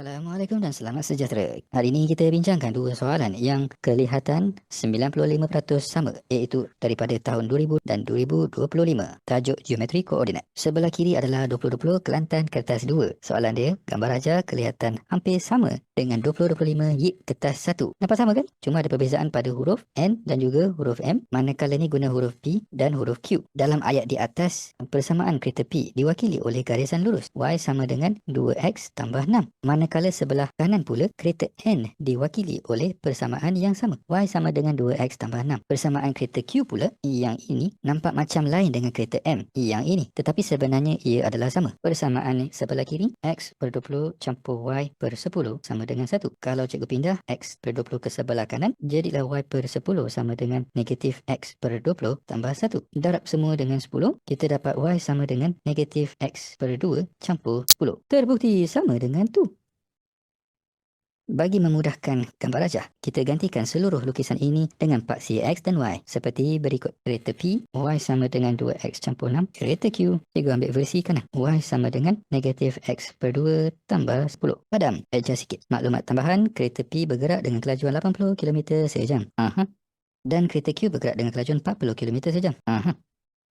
Assalamualaikum dan selamat sejahtera. Hari ini kita bincangkan dua soalan yang kelihatan 95% sama iaitu daripada tahun 2000 dan 2025. Tajuk geometri koordinat. Sebelah kiri adalah 2020 Kelantan kertas 2. Soalan dia, gambar raja kelihatan hampir sama dengan 2025 Yip kertas 1. Nampak sama kan? Cuma ada perbezaan pada huruf N dan juga huruf M manakala ni guna huruf P dan huruf Q. Dalam ayat di atas, persamaan kereta P diwakili oleh garisan lurus. Y sama dengan 2X tambah 6 manakala sebelah kanan pula kereta N diwakili oleh persamaan yang sama. Y sama dengan 2X tambah 6. Persamaan kereta Q pula yang ini nampak macam lain dengan kereta M yang ini. Tetapi sebenarnya ia adalah sama. Persamaan sebelah kiri X per 20 campur Y per 10 sama dengan 1. Kalau cikgu pindah X per 20 ke sebelah kanan jadilah Y per 10 sama dengan negatif X per 20 tambah 1. Darab semua dengan 10 kita dapat Y sama dengan negatif X per 2 campur 10. Terbukti sama dengan tu. Bagi memudahkan gambar rajah, kita gantikan seluruh lukisan ini dengan paksi X dan Y seperti berikut. Kereta P, Y sama dengan 2X campur 6. Kereta Q, cikgu ambil versi kanan. Y sama dengan negatif X per 2 tambah 10. Padam, adjust sikit. Maklumat tambahan, kereta P bergerak dengan kelajuan 80 km sejam. Aha. Dan kereta Q bergerak dengan kelajuan 40 km sejam. Aha.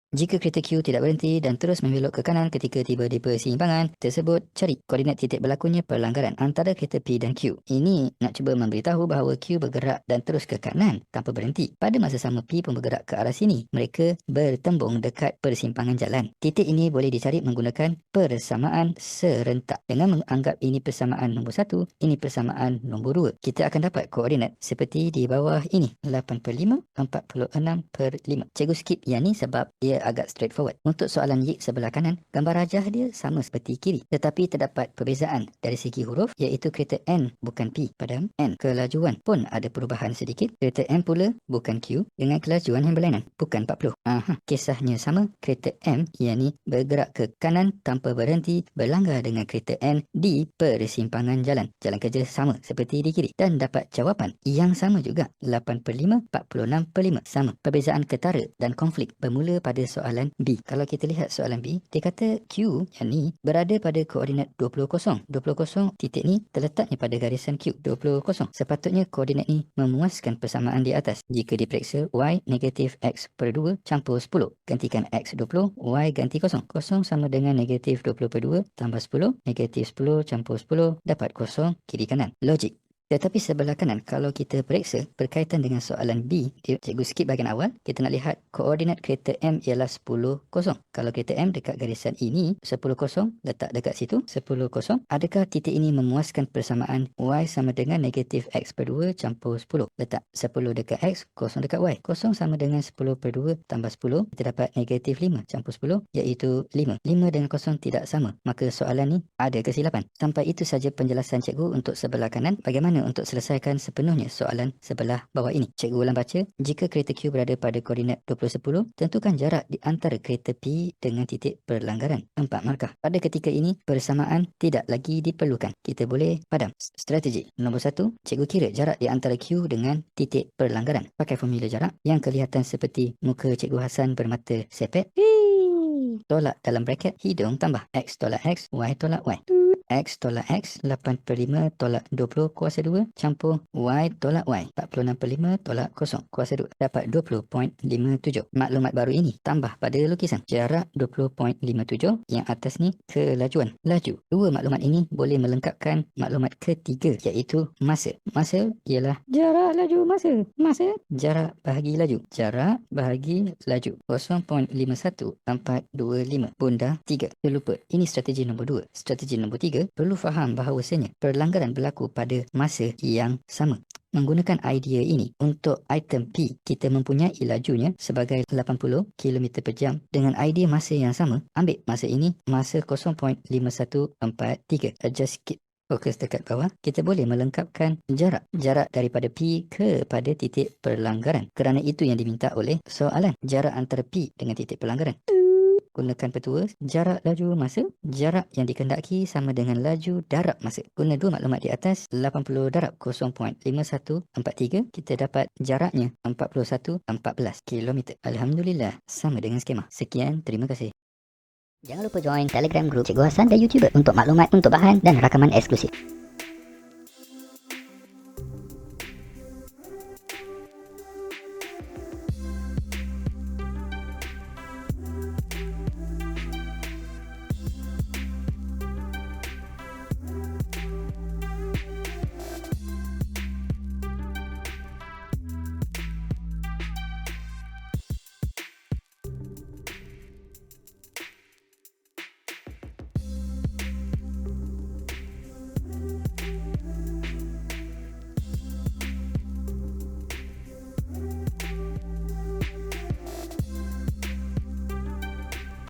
Jika kereta Q tidak berhenti dan terus membelok ke kanan ketika tiba di persimpangan tersebut, cari koordinat titik berlakunya pelanggaran antara kereta P dan Q. Ini nak cuba memberitahu bahawa Q bergerak dan terus ke kanan tanpa berhenti. Pada masa sama P pun bergerak ke arah sini. Mereka bertembung dekat persimpangan jalan. Titik ini boleh dicari menggunakan persamaan serentak. Dengan menganggap ini persamaan nombor 1, ini persamaan nombor 2. Kita akan dapat koordinat seperti di bawah ini. 8 per 5, 46 per 5. Cikgu skip yang ni sebab ia agak straightforward. Untuk soalan Y sebelah kanan, gambar rajah dia sama seperti kiri. Tetapi terdapat perbezaan dari segi huruf iaitu kereta N bukan P pada N. Kelajuan pun ada perubahan sedikit. Kereta M pula bukan Q dengan kelajuan yang berlainan. Bukan 40. Aha, kisahnya sama. Kereta M ni bergerak ke kanan tanpa berhenti berlanggar dengan kereta N di persimpangan jalan. Jalan kerja sama seperti di kiri. Dan dapat jawapan yang sama juga. 8 per 5, 46 per 5. Sama. Perbezaan ketara dan konflik bermula pada soalan B. Kalau kita lihat soalan B, dia kata Q yang ni berada pada koordinat 20 kosong. 20 kosong titik ni terletaknya pada garisan Q. 20 kosong. Sepatutnya koordinat ni memuaskan persamaan di atas. Jika diperiksa Y negatif X per 2 campur 10. Gantikan X 20, Y ganti kosong. Kosong sama dengan negatif 20 per 2 tambah 10. Negatif 10 campur 10 dapat kosong kiri kanan. Logik. Tetapi sebelah kanan, kalau kita periksa berkaitan dengan soalan B, cikgu skip bahagian awal, kita nak lihat koordinat kereta M ialah 10, kosong. Kalau kereta M dekat garisan ini, 10, kosong, letak dekat situ, 10, kosong. Adakah titik ini memuaskan persamaan Y sama dengan negatif X per 2 campur 10? Letak 10 dekat X, kosong dekat Y. Kosong sama dengan 10 per 2 tambah 10, kita dapat negatif 5 campur 10, iaitu 5. 5 dengan kosong tidak sama, maka soalan ni ada kesilapan. Sampai itu saja penjelasan cikgu untuk sebelah kanan. Bagaimana untuk selesaikan sepenuhnya soalan sebelah bawah ini. Cikgu ulang baca, jika kereta Q berada pada koordinat 2010, tentukan jarak di antara kereta P dengan titik perlanggaran 4 markah. Pada ketika ini, persamaan tidak lagi diperlukan. Kita boleh padam. Strategi. Nombor 1, cikgu kira jarak di antara Q dengan titik perlanggaran. Pakai formula jarak yang kelihatan seperti muka cikgu Hasan bermata sepet. Tolak dalam bracket hidung tambah X tolak X, Y tolak Y. X tolak X 8 per 5 tolak 20 kuasa 2 campur Y tolak Y 46 per 5 tolak 0 kuasa 2 dapat 20.57 maklumat baru ini tambah pada lukisan. Jarak 20.57 yang atas ni kelajuan. Laju. Dua maklumat ini boleh melengkapkan maklumat ketiga iaitu masa. Masa ialah jarak laju masa. Masa jarak bahagi laju. Jarak bahagi laju. 0.51425 bunda 3 terlupa ini strategi nombor 2 strategi nombor 3 perlu faham bahawasanya perlanggaran berlaku pada masa yang sama. Menggunakan idea ini untuk item P, kita mempunyai lajunya sebagai 80 km per jam dengan idea masa yang sama. Ambil masa ini, masa 0.5143. Adjust sikit fokus dekat bawah, kita boleh melengkapkan jarak. Jarak daripada P kepada titik perlanggaran. Kerana itu yang diminta oleh soalan. Jarak antara P dengan titik perlanggaran gunakan petua jarak laju masa jarak yang dikendaki sama dengan laju darab masa. Guna dua maklumat di atas 80 darab 0.5143 kita dapat jaraknya 41.14 km Alhamdulillah sama dengan skema. Sekian terima kasih. Jangan lupa join Telegram group Cikgu Hasan dan YouTuber untuk maklumat, untuk bahan dan rakaman eksklusif.